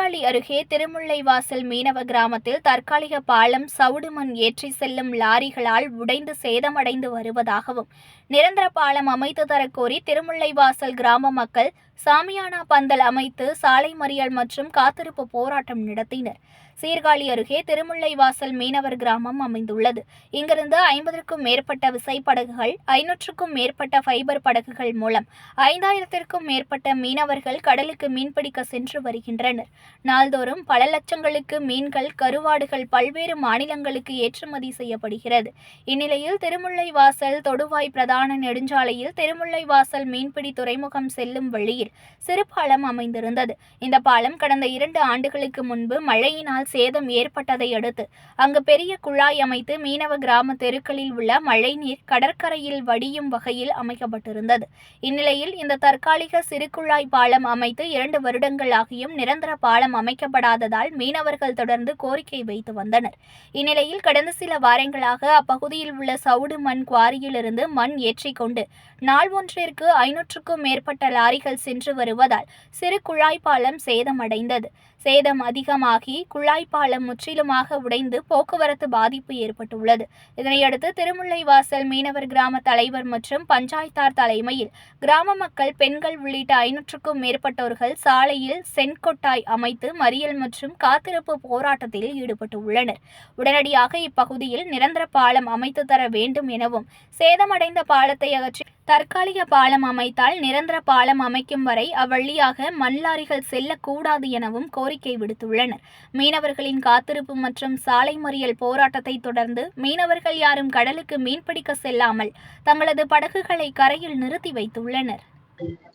சீர்காழி அருகே திருமுல்லைவாசல் மீனவ கிராமத்தில் தற்காலிக பாலம் சவுடு மண் ஏற்றி செல்லும் லாரிகளால் உடைந்து சேதமடைந்து வருவதாகவும் நிரந்தர பாலம் அமைத்து தரக்கோரி திருமுல்லைவாசல் கிராம மக்கள் சாமியானா பந்தல் அமைத்து சாலை மறியல் மற்றும் காத்திருப்பு போராட்டம் நடத்தினர். சீர்காழி அருகே திருமுல்லைவாசல் மீனவர் கிராமம் அமைந்துள்ளது. இங்கிருந்து ஐம்பதற்கும் மேற்பட்ட விசைப்படகுகள் ஐநூற்றுக்கும் மேற்பட்ட ஃபைபர் படகுகள் மூலம் ஐந்தாயிரத்திற்கும் மேற்பட்ட மீனவர்கள் கடலுக்கு மீன்பிடிக்க சென்று வருகின்றனர். நாள்தோறும் பல லட்சங்களுக்கு மீன்கள் கருவாடுகள் பல்வேறு மாநிலங்களுக்கு ஏற்றுமதி செய்யப்படுகிறது. இந்நிலையில் திருமுல்லைவாசல் தொடுவாய் பிரதான நெடுஞ்சாலையில் திருமுல்லைவாசல் மீன்பிடி துறைமுகம் செல்லும் வழியில் சிறு பாலம் அமைந்திருந்தது. இந்த பாலம் கடந்த இரண்டு ஆண்டுகளுக்கு முன்பு மழையினால் சேதம் ஏற்பட்டதை அடுத்து அங்கு பெரிய குழாய் அமைத்து மீனவ கிராம தெருக்களில் உள்ள மழைநீர் கடற்கரையில் வடியும் வகையில் அமைக்கப்பட்டிருந்தது. இந்நிலையில் இந்த தற்காலிக சிறு குழாய் பாலம் அமைத்து இரண்டு வருடங்கள் ஆகியும் நிரந்தர பாலம் அமைக்கப்படாததால் மீனவர்கள் தொடர்ந்து கோரிக்கை வைத்து வந்தனர். இந்நிலையில் கடந்த சில வாரங்களாக அப்பகுதியில் உள்ள சவுடு மண் குவாரியிலிருந்து மண் ஏற்றிக்கொண்டு நாள் ஒன்றிற்கு ஐநூற்றுக்கும் மேற்பட்ட லாரிகள் சென்று வருவதால் சிறு குழாய் பாலம் சேதமடைந்தது. சேதம் அதிகமாகி குழாய் பாலம் முற்றிலுமாக உடைந்து போக்குவரத்து பாதிப்பு ஏற்பட்டுள்ளது. இதனையடுத்து திருமுல்லைவாசல் மீனவர் கிராம தலைவர் மற்றும் பஞ்சாயத்தார் தலைமையில் கிராம மக்கள் பெண்கள் உள்ளிட்ட ஐநூற்றுக்கும் மேற்பட்டோர்கள் சாலையில் சென்கொட்டாய் அமைத்து மறியல் மற்றும் காத்திருப்பு போராட்டத்தில் ஈடுபட்டுள்ளனர். உடனடியாக இப்பகுதியில் நிரந்தர பாலம் அமைத்து தர வேண்டும் எனவும் சேதமடைந்த பாலத்தை அகற்றி தற்காலிக பாலம் அமைத்தால் நிரந்தர பாலம் அமைக்கும் வரை அவ்வழியாக மண்லாரிகள் செல்லக்கூடாது எனவும் கோரிக்கை விடுத்துள்ளனர். மீனவர்களின் காத்திருப்பு மற்றும் சாலை மறியல் போராட்டத்தை தொடர்ந்து மீனவர்கள் யாரும் கடலுக்கு மீன்பிடிக்க செல்லாமல் தங்களது படகுகளை கரையில் நிறுத்தி வைத்துள்ளனர்.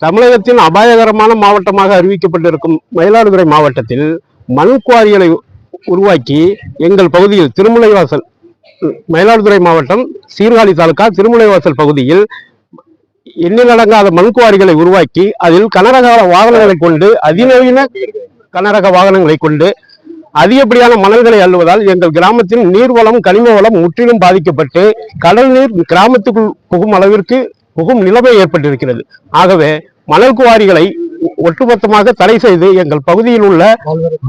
தமிழகத்தின் அபாயகரமான மாவட்டமாக அறிவிக்கப்பட்டிருக்கும் மயிலாடுதுறை மாவட்டத்தில் மண் குவாரிகளை உருவாக்கி எங்கள் பகுதியில் திருமுலைவாசல் மயிலாடுதுறை மாவட்டம் சீர்காழி தாலுகா திருமுலைவாசல் பகுதியில் எண்ணிலடங்காத மண்குவாரிகளை உருவாக்கி அதில் கனரக வாகனங்களை கொண்டு அதிநவீன கனரக வாகனங்களை கொண்டு அதிகப்படியான மணல்களை அள்ளுவதால் எங்கள் கிராமத்தின் நீர்வளம் கனிம வளம் முற்றிலும் பாதிக்கப்பட்டு கடல் நீர் கிராமத்துக்குள் புகும் அளவிற்கு புகும் நிலைமை ஏற்பட்டிருக்கிறது. ஆகவே மணல் குவாரிகளை ஒட்டுமொத்தமாக தடை செய்து எங்கள் பகுதியில் உள்ள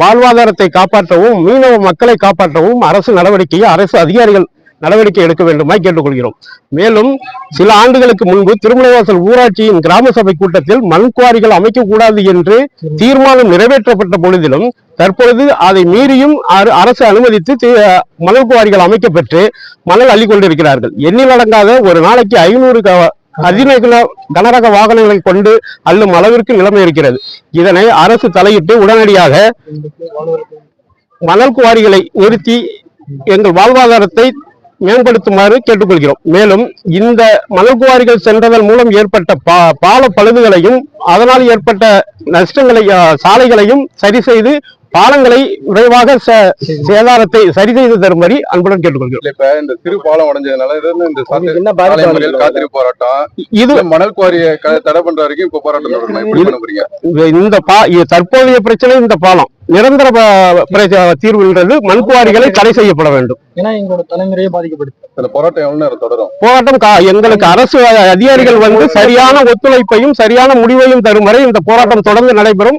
வாழ்வாதாரத்தை காப்பாற்றவும் மீனவ மக்களை காப்பாற்றவும் அரசு நடவடிக்கையை அரசு அதிகாரிகள் நடவடிக்கை எடுக்க வேண்டுமாய் கேட்டுக்கொள்கிறோம். மேலும் சில ஆண்டுகளுக்கு முன்பு திருமலைவாசல் ஊராட்சியின் கிராம சபை கூட்டத்தில் மண் குவாரிகள் அமைக்கக்கூடாது என்று தீர்மானம் நிறைவேற்றப்பட்ட பொழுதிலும் தற்பொழுது அதை மீறியும் அரசு அனுமதித்து மணல் குவாரிகள் அமைக்கப்பெற்று மணல் அள்ளி கொண்டிருக்கிறார்கள். எண்ணில் அடங்காத ஒரு நாளைக்கு ஐநூறு அதிநகர கனரக வாகனங்களை கொண்டு அள்ளும் அளவிற்கு நிலைமை இருக்கிறது. இதனை அரசு தலையிட்டு உடனடியாக மணல் குவாரிகளை நிறுத்தி எங்கள் வாழ்வாதாரத்தை மேம்படுத்துமாறு கேட்டுக்கொள்கிறோம். மேலும் இந்த மணல்குவாரிகள் சென்றதன் மூலம் ஏற்பட்ட பா பால பழுதுகளையும் அதனால் ஏற்பட்ட நஷ்டங்களை சாலைகளையும் சரி செய்து பாலங்களை விரைவாக சே- சேதாரத்தை சரி செய்து தரும்படி அன்புடன் கேட்டுக்கொள்கிறோம். இப்ப இந்த சிறு பாலம் உடைஞ்சதுனால காத்திருப்பு போராட்டம் இது மணல் குவாரியை தடை பண்ற வரைக்கும் இப்ப போராட்டம் இந்த- பா தற்போதைய பிரச்சனை இந்த பாலம். நிரந்தர தீர்வுன்றது மண் குவாரிகளை தடை செய்யப்பட வேண்டும். ஏன்னா எங்களோட தலைமுறையே பாதிக்கப்படுது இந்த போராட்டம் எவ்வளவு நேரம் தொடரும்? போராட்டம் கா- எங்களுக்கு அரசு அதிகாரிகள் வந்து சரியான ஒத்துழைப்பையும் சரியான முடிவையும் தரும் வரை இந்த போராட்டம் தொடர்ந்து நடைபெறும்.